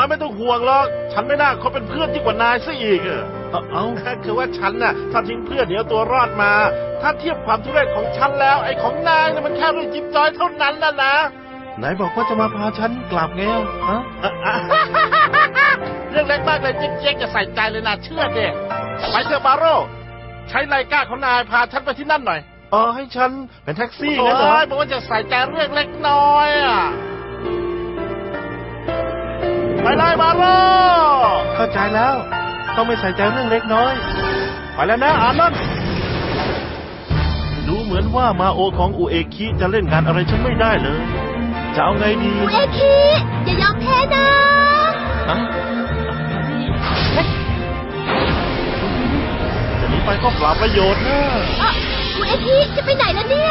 นายไม่ต้องห่วงหรอก ฉันไม่น่าเขาเป็นเพื่อนยิ่งกว่านายซะอีกอะเอาเอาคือว่าฉันน่ะถ้าทิ้งเพื่อนเดี๋ยวตัวรอดมา ถ้าเทียบความทุเรศของฉันแล้ว ไอ้ของนายน่ะมันแค่เรื่องจิ๊บจอยเท่านั้นนะนะ ไหนบอกว่าจะมาพาฉันกลับไงอะฮะ เรื่องเล็กมากเลยเจ๊กๆจะใส่ใจเลยนะเชื่อเด็ไปเถอะบาโร่ใช้ไลก้าของนายพาฉันไปที่นั่นหน่อยอ๋อให้ฉันเป็นแท็กซี่โอ้งั้นเหรอยบอกว่าจะใส่ใจเรื่องเล็กน้อยอะ ไปเลยบาโร่เข้าใจแล้ว ต้องไม่ใส่ใจเรื่องเล็กน้อย ไปแล้วนะอานันต์ดูเหมือนว่ามาโอของอุเอคิจะเล่นงานอะไรฉันไม่ได้เลย จะเอาไงดีอุเอคิอย่ายอมแพ้นะฮะจะหนีไปก็เปล่าประโยชน์นะอะอุเอคิจะไปไหนล่ะเนี่ย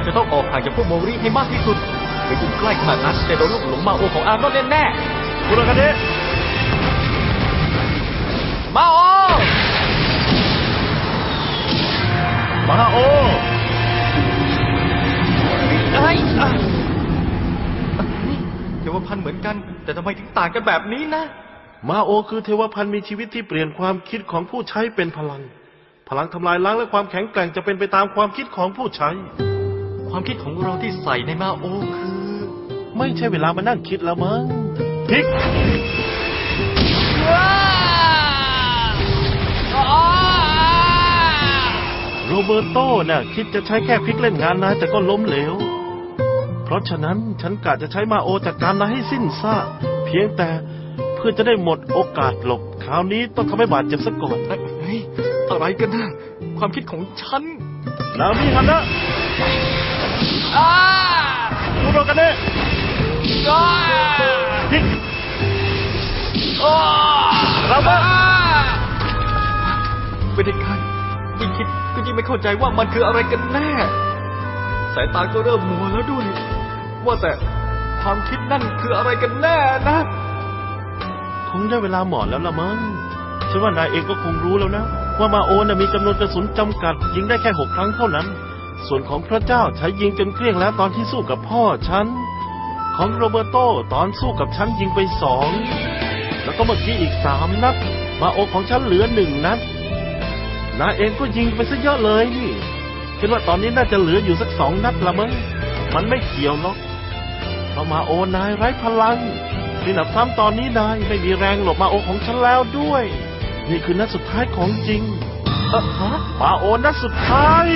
เราจะต้องออกห่างจากพวกโมริให้มากที่สุดไปอยู่ใกล้ขนาดนั้นจะโดนลูกหลงมาโอของอาร์โนแน่คุณอาคาเดะๆมาโอมาโอเอ้ยอะเทวพันธ์เหมือนกัน แต่ทำไมถึงต่างกันแบบนี้นะ มาโอคือเทวพันธ์มีชีวิตที่เปลี่ยนความคิดของผู้ใช้เป็นพลัง พลังทำลายล้างและความแข็งแกร่งจะเป็นไปตามความคิดของผู้ใช้ ความคิดของเราที่ใส่ในมาโอคือ ไม่ใช่เวลามานั่งคิดแล้วมั้งพลิกโรเบร์โต้น่ะคิดจะใช้แค่พลิกเล่นงานนายแต่ก็ล้มเหลว เพราะฉะนั้นฉันกะจะใช้มาโอจัดการนายให้สิ้นซากเพียงแต่เพื่อจะได้หมดโอกาสหลบ คราวนี้ต้องทำให้บาดเจ็บซะก่อน เฮ้ยอะไรกันนะความคิดของฉัน นามิฮันนะ คุโรกันเนะพลิกเราบ้าไม่ได้การยิ่งคิดก็ยิ่งไม่เข้าใจว่ามันคืออะไรกันแน่ สายตาก็เริ่มมัวแล้วด้วย ว่าแต่ความคิดนั่นคืออะไรกันแน่นะ คงได้เวลาหมอนแล้วละมั้ง ฉันว่านายเองก็คงรู้แล้วนะ ว่ามาโอนะมีจำนวนกระสุนจำกัด ยิงได้แค่หกครั้งเท่านั้น ส่วนของพระเจ้าใช้ยิงจนเกลี้ยงแล้วตอนที่สู้กับพ่อฉัน ของโรเบร์โตตอนสู้กับฉันยิงไปสอง แล้วก็เมื่อกี้อีกสามนัด มาโอของฉันเหลือหนึ่งนัดนายเองก็ยิงไปซะเยอะเลยนี่คิดว่าตอนนี้น่าจะเหลืออยู่สักสองนัดละมั้ง มันไม่เกี่ยวหรอกเพราะมาโอนายไร้พลังนี่หนับซ้ำตอนนี้นายไม่มีแรงหลบมาโอของฉันแล้วด้วย นี่คือนัดสุดท้ายของจริงเออฮะมาโอนัดสุดท้าย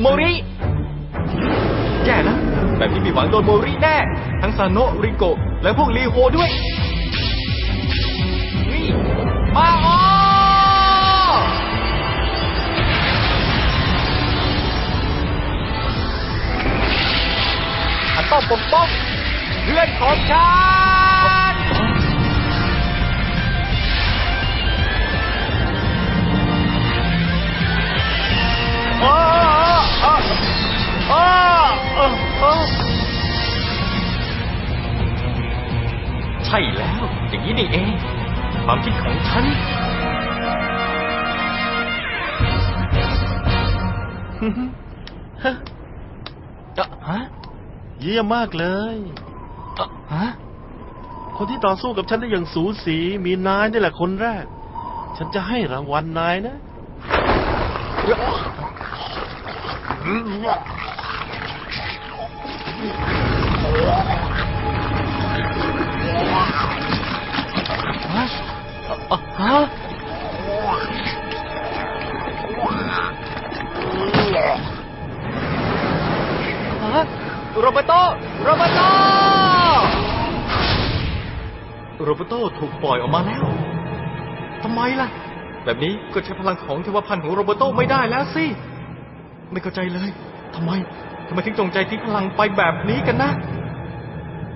โมริแย่นะแบบนี้มีหวังโดนโมริแน่ ทั้งซาโนะริโกะและพวกลีโฮด้วย ใช่แล้ว อย่างนี้นี่เอง ความคิดของฉัน ฮะอะฮะเยี่ยมมากเลยอะฮะคนที่ต่อสู้กับฉันได้อย่างสูสีมีนายนี่แหละคนแรก ฉันจะให้รางวัลนายนะฮ โรเบโตถูกปล่อยออกมาแล้วทำไมล่ะ แบบนี้ก็ใช้พลังของเทวพันธ์ของโรเบโตไม่ได้แล้วสิ ไม่เข้าใจเลยทำไมทำไมถึงจงใจทิ้งพลังไปแบบนี้กันนะ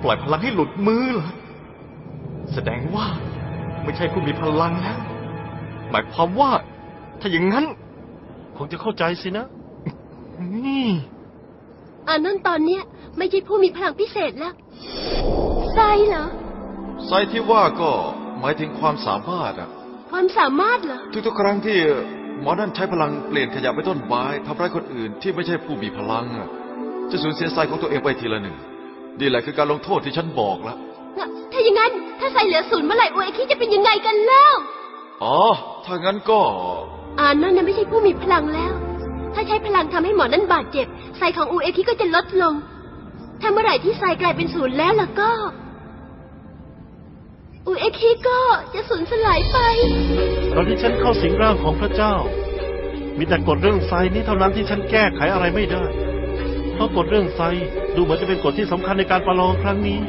ปล่อยพลังให้หลุดมือเหรอ แสดงว่าไม่ใช่ผู้มีพลังแล้ว หมายความว่า ถ้าอย่างนั้น คงจะเข้าใจสินะนี่อันนั้นตอนเนี้ย ไม่ใช่ผู้มีพลังพิเศษแล้วไซเหรอ ไซไซส์ที่ว่าก็หมายถึงความสามารถอะความสามารถเหรอ ทุกๆ ครั้งที่หมอนั่นใช้พลังเปลี่ยนขยะเป็นต้นไม้ทำร้ายคนอื่นที่ไม่ใช่ผู้มีพลังอะจะสูญเสียไซส์ของตัวเองไปทีละหนึ่งนี่แหละคือการลงโทษที่ฉันบอกแล้วถ้าอย่างนั้น ถ้าใส่เหลือศูนย์เมื่อไหร่อุเอคิจะเป็นยังไงกันเล่าอ๋อถ้างั้นก็ อ่านนั่นนะไม่ใช่ผู้มีพลังแล้ว ถ้าใช้พลังทำให้หมอนั่นบาดเจ็บไซของอุเอคิก็จะลดลง ถ้าเมื่อไหร่ที่ไซกลายเป็นศูนย์แล้วล่ะก็ อุเอคิก็จะสูญสลายไป ตอนที่ฉันเข้าสิงร่างของพระเจ้า มีแต่กฎเรื่องไซนี้เท่านั้นที่ฉันแก้ไขอะไรไม่ได้ เพราะกฎเรื่องไซดูเหมือนจะเป็นกฎที่สำคัญในการประลองครั้งนี้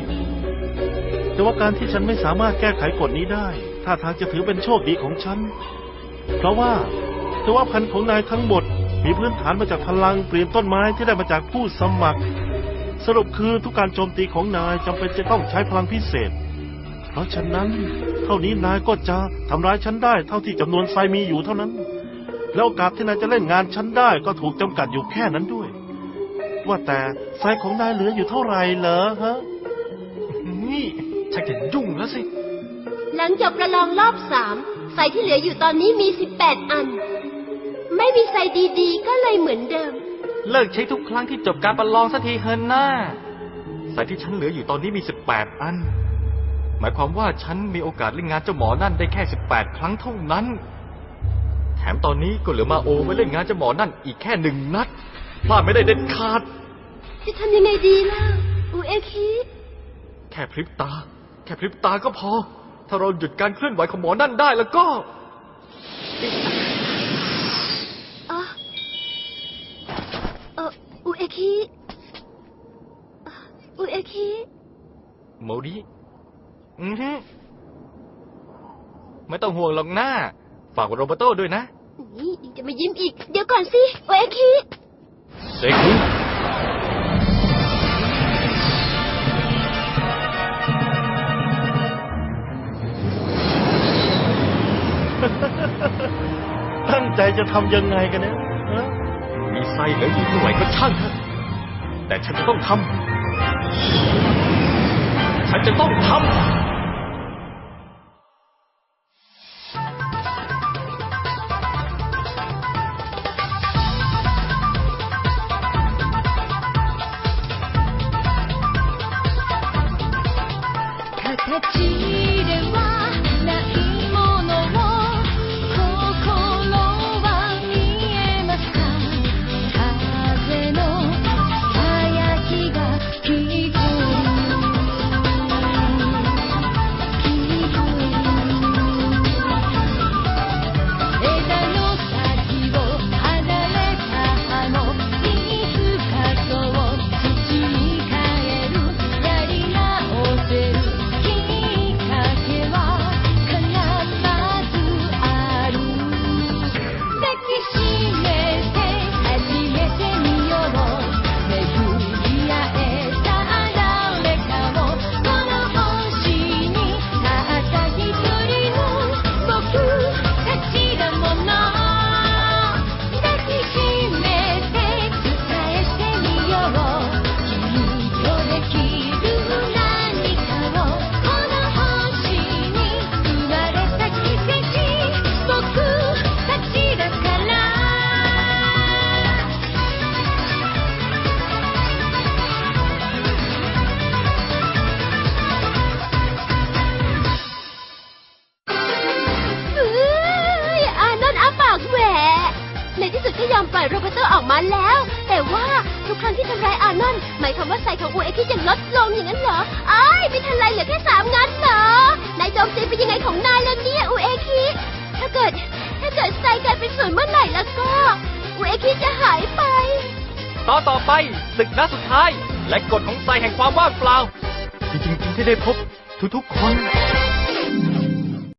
แต่ว่าการที่ฉันไม่สามารถแก้ไขกฎนี้ได้ท่าทางจะถือเป็นโชคดีของฉัน เพราะว่าแต่ว่าพันธุ์ของนายทั้งหมด มีพื้นฐานมาจากพลังเปลี่ยนต้นไม้ที่ได้มาจากผู้สมัคร สรุปคือทุกการโจมตีของนายจำเป็นจะต้องใช้พลังพิเศษ เพราะฉะนั้น เท่านี้นายก็จะทำร้ายฉันได้ เท่าที่จำนวนไซมีอยู่เท่านั้น แล้วโอกาสที่นายจะเล่นงานฉันได้ก็ถูกจำกัดอยู่แค่นั้นด้วย ว่าแต่ไซของนายเหลืออยู่เท่าไหร่เหรอฮะนี่ชักจะยุ่งแล้วสิ หลังจากประลองรอบสามไซที่เหลืออยู่ตอนนี้มีสิบแปดอัน ไม่มีไซดีๆ ก็เลยเหมือนเดิม เลิกใช้ทุกครั้งที่จบการประลองสักทีเฮินหน้าสายที่ฉันเหลืออยู่ตอนนี้มีสิบแปดอันห มายความว่าฉันมีโอกาสเล่นงานเจ้าหมอนั่นได้แค่สิบแปดครั้งเท่านั้น แถมตอนนี้ก็เหลือมาโอไว้เล่นงานเจ้าหมอนั่นอีกแค่หนึ่งนัดพลาดไม่ได้เด็ดขาด จะทำยังไงดีล่ะอุเอคิแค่พริบตา แค่พริบตาก็พอ ถ้าเราหยุดการเคลื่อนไหวของหมอนั่นได้แล้วก็อะเอออุเอคิอะอุเอคิโมริ อือฮึไม่ต้องห่วงหรอกหน้า ฝากโรเบร์โต้ด้วยนะ นี่ยังจะมายิ้มอีก เดี๋ยวก่อนสิอุเอคิเซ็กุตั้งใจจะทำยังไงกันเนี่ยฮะมีไส้เหลืออยู่เท่าไหร่ก็ช่างเถอะแต่ฉันจะต้องทำฉัน จะต้องทำ 形では ออกมาแล้ว แต่ว่าทุกครั้งที่ทำร้ายอานนท์หมายความว่าไซของอุเอคิจะลดลงอย่างนั้นเหรออ้ายไม่ทันไรเหลือแค่สามงั้นเหรอนายโจมตีเป็นยังไงของนายแล้วเนี่ยอุเอคิถ้าเกิด ถ้าเกิดไซกลายเป็นศูนย์เมื่อไหร่แล้วก็อุเอคิจะหายไปต่อต่อไปศึกนัดสุดท้าย และกฎของไซแห่งความว่างเปล่า จริงๆที่ได้พบทุกๆคน